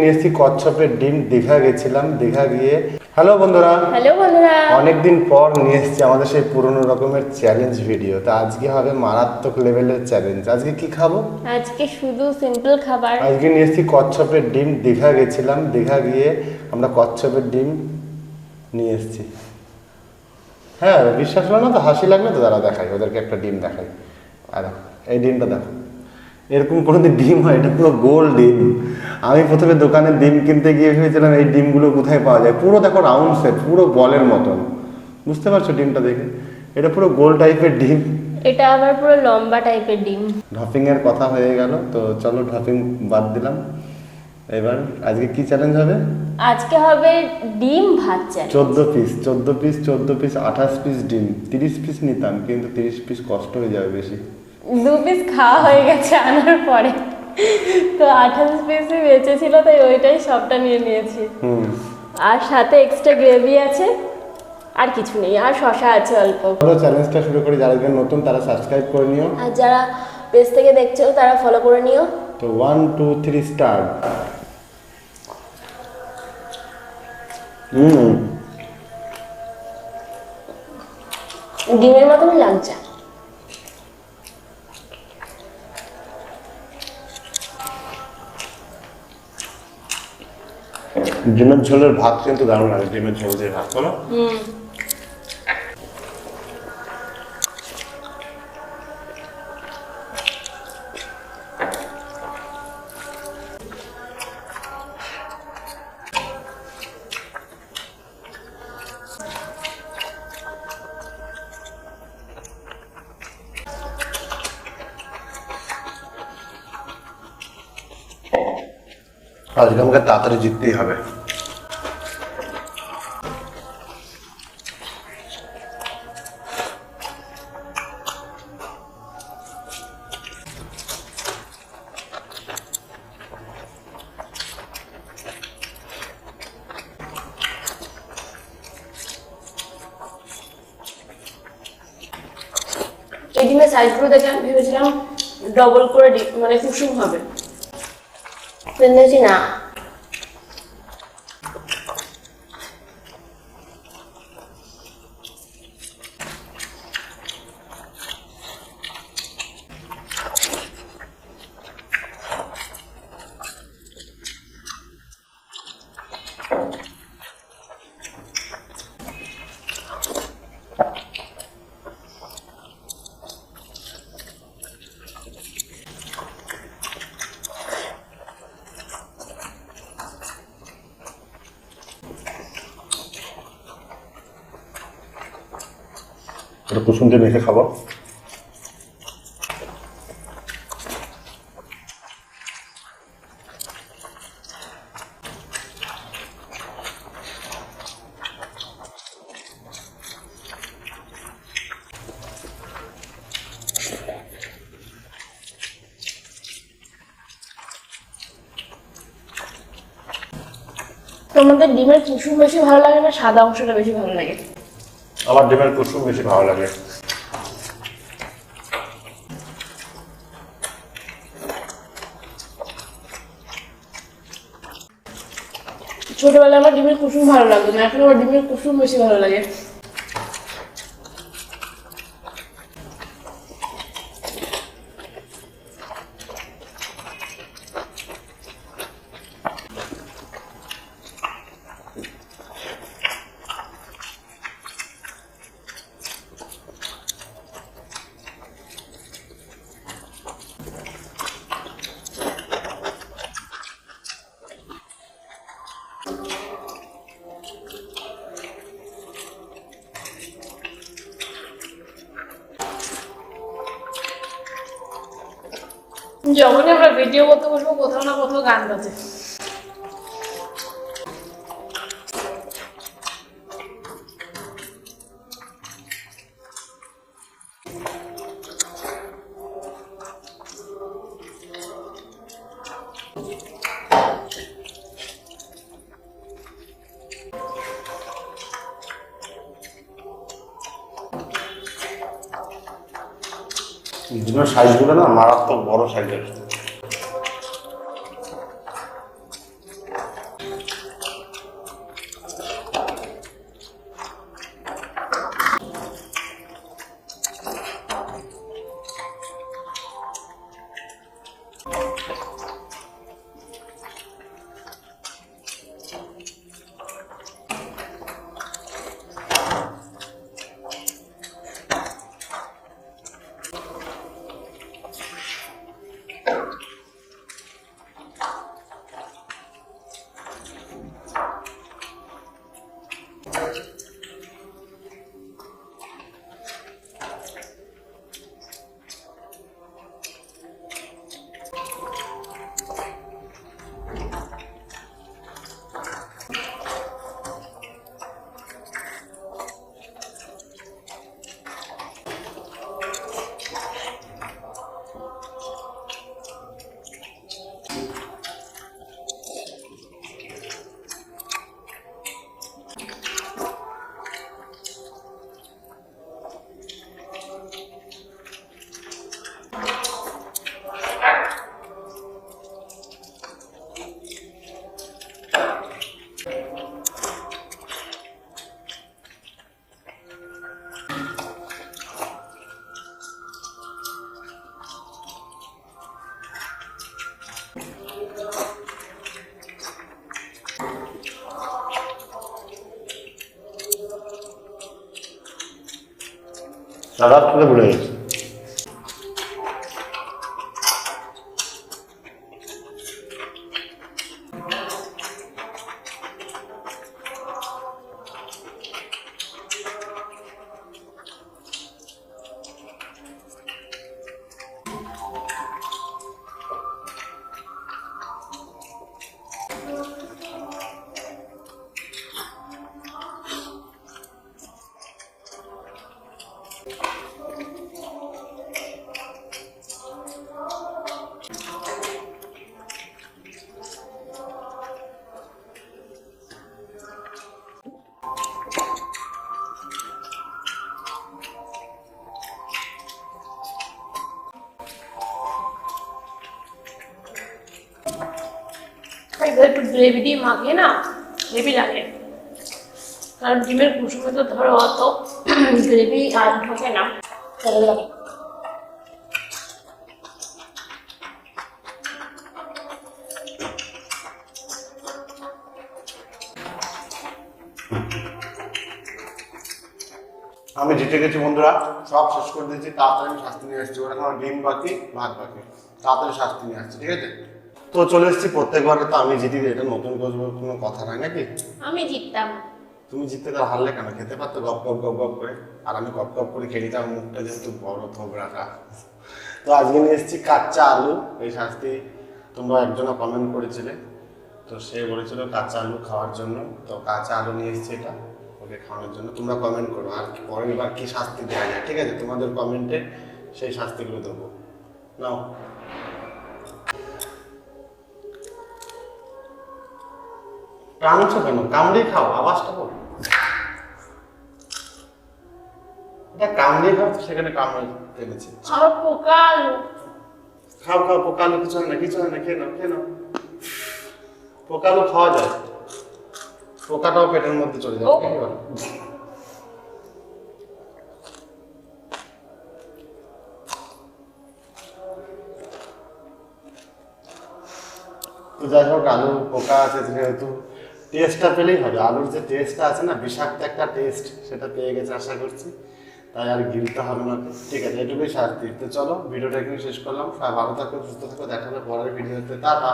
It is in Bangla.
নিয়ে এসেছি কচ্ছপের ডিম। দীঘা গেছিলাম দীঘা গিয়ে। হ্যালো বন্ধুরা। হ্যালো বন্ধুরা। অনেকদিন পর নিয়ে এসেছি আমাদের সেই পুরনো রকমের চ্যালেঞ্জ ভিডিও তা আজকে হবে মারাত্মক লেভেলের চ্যালেঞ্জ আজকে কি খাব? আজকে শুধু সিম্পল খাবার। আজকে নিয়ে এসেছি কচ্ছপের ডিম। দীঘা গেছিলাম দীঘা গিয়ে আমরা কচ্ছপের ডিম নিয়ে এসেছি। হ্যাঁ বিশ্বাস হলো না তো? হাসি লাগল তো দাঁড়া দেখাই ওদেরকে একটা ডিম দেখাই। আর এই ডিমটা দেখো। এরকম কোনোদিন ডিম হয় এটা পুরো গোল ডিম। আমি প্রথমে দোকানে ডিম কিনতে গিয়ে ভেবেছিলাম এই ডিমগুলো কোথায় পাওয়া যায়। পুরো দেখো রাউন্ড শেপ পুরো বলের মতন। বুঝতে পারছ ডিমটা দেখে? এটা পুরো গোল টাইপের ডিম। এটা আবার পুরো লম্বা টাইপের ডিম। ড্রপিং এর কথা হয়ে গেল তো চলো ড্রপিং বাদ দিলাম। এবার আজকে কি চ্যালেঞ্জ হবে? আজকে হবে ডিম ভাত চাল চোদ্দ পিস চোদ্দ পিস চোদ্দ পিস আঠাশ পিস ডিম। তিরিশ পিস নিতাম কিন্তু তিরিশ পিস কষ্ট হয়ে যাবে বেশি। দু পিস খাওয়া হয়ে গেছে আনার পরে। তো আঠাশ পিসই বেঁচে ছিল তাই ওইটাই সবটা নিয়ে নিয়েছি। হুম। আর সাথে এক্সট্রা গ্রেভি আছে আর কিছু নেই আর শশা আছে অল্প। চলো চ্যালেঞ্জটা শুরু করি যারা যারা নতুন তারা সাবস্ক্রাইব করে নিও। আর যারা পেজ থেকে দেখছ তারা ফলো করে নিও। তো ওয়ান টু থ্রি স্টার হুম। ডিমের মতনই লাগছে। ডিমের ঝোলের ভাত কিন্তু দারুণ লাগে ডিমের ঝোল দিয়ে ভাত বলো আজকে আমাকে তাড়াতাড়ি জিততেই হবে। এই ডিমের সাইজগুলো দেখে আমি ভেবেছিলাম ডবল করে মানে কুসুম হবে। কিন্তু না। এটা কুসুম দিয়ে মেখে খাব। তোমাদের ডিমের কুসুম বেশি ভালো লাগে না? সাদা অংশটা বেশি ভালো লাগে? আমার ডিমের কুসুম বেশি ভালো লাগে। ছোটবেলায় আমার ডিমের কুসুম ভালো লাগতো না, এখন আমার ডিমের কুসুম বেশি ভালো লাগে। যখনই আমরা ভিডিও করতে বসবো কোথাও না কোথাও গান বাজে। ডিমের সাইজগুলো না মারাত্মক বড় সাইজের দাদা থেকে ভুলে গ্রেভি দিয়ে মাখিয়ে না গ্রেভি লাগে। কারণ ডিমের কুসুমে তো ধরো অত গ্রেভি আর ঢোকে না। আমি জিতে গেছি বন্ধুরা, সব শেষ করে দিয়েছি, তাড়াতাড়ি শাস্তি নিয়ে আসছি ওরা ডিম বাকি ভাত বাকি। তাড়াতাড়ি শাস্তি নিয়ে আসছি, ঠিক আছে? তো চলে এসেছি প্রত্যেকবারে তো আমি জিতি এটা নতুন কোনো কথা নাই নাকি? আমি জিততাম। তুমি জিততে তার হারলে কেন? খেতে পারতো গপ গপ গপ গপ করে আর আমি গপ গপ করে খেয়ে নিতাম মুখটা যেহেতু বড় থোবড়াটা তো আজকে নিয়ে এসেছি কাঁচা আলু এই শাস্তি তোমরা একজনও কমেন্ট করেছিলে। তো সে বলেছিল কাঁচা আলু খাওয়ার জন্য তো কাঁচা আলু নিয়ে এসেছি এটা ওকে খাওয়ানোর জন্য। তোমরা কমেন্ট করো আর কি পরের বার কি শাস্তি দেওয়া যায় ঠিক আছে? তোমাদের কমেন্টে সেই শাস্তিগুলো দেবো। নাও। টানছো কেন? কামড়িয়ে খাও আওয়াজটা করো এটা কামড়িয়ে খাও সেখানে কামড়ে টেনেছে আমার পোকা আলু খাও খাও পোকালো কিছু হয় না কিছু হয় না খেয়ে নাও খেয়ে নাও। পোকালো খাওয়া যায়। পোকাটাও পেটের মধ্যে চলে। কি তো যাই হোক আলু পোকা আছে যেহেতু। টেস্টটা পেলেই হবে। আলুর যে টেস্টটা আছে না, বিষাক্ত একটা টেস্ট সেটা পেয়ে গেছে আশা করছি। তাই আর গিলতে হবে না। ঠিক আছে, এটুকুই সার দিতে চলো, ভিডিওটা এখানে শেষ করলাম। ভালো থাকো, সুস্থ থাকো, দেখা হবে পরের ভিডিওতে। টাটা!